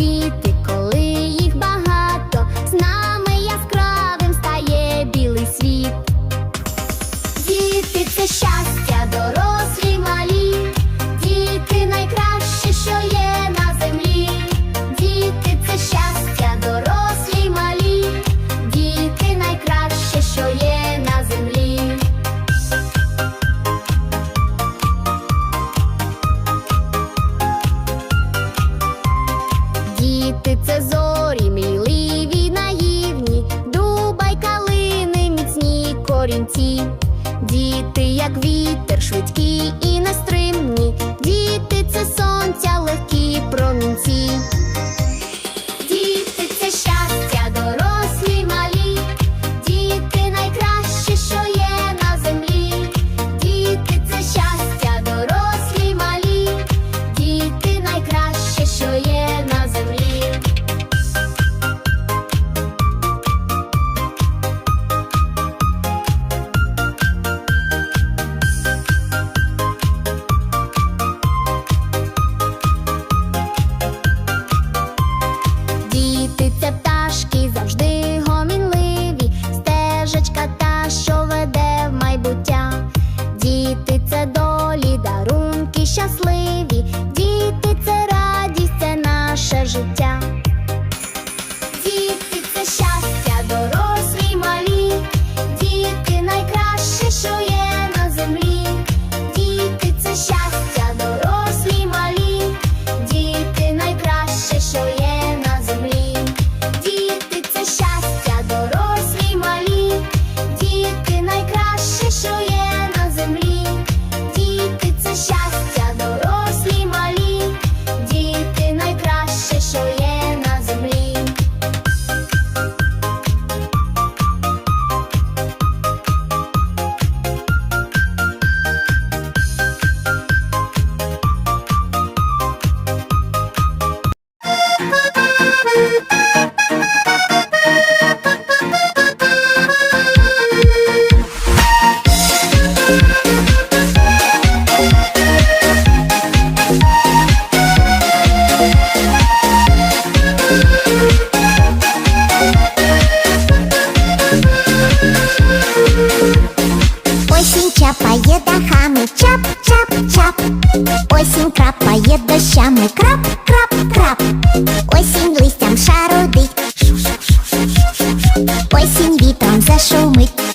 квіти, коли їх багато, з нами яскравим стає білий світ. Діти це щастя. сторінці, діти, як вітер, швидкі і на крапає дахами, чап-чап-чап, осінь крапає дощами, крап-крап-крап, осінь листям шарудить, осінь вітром зашумить.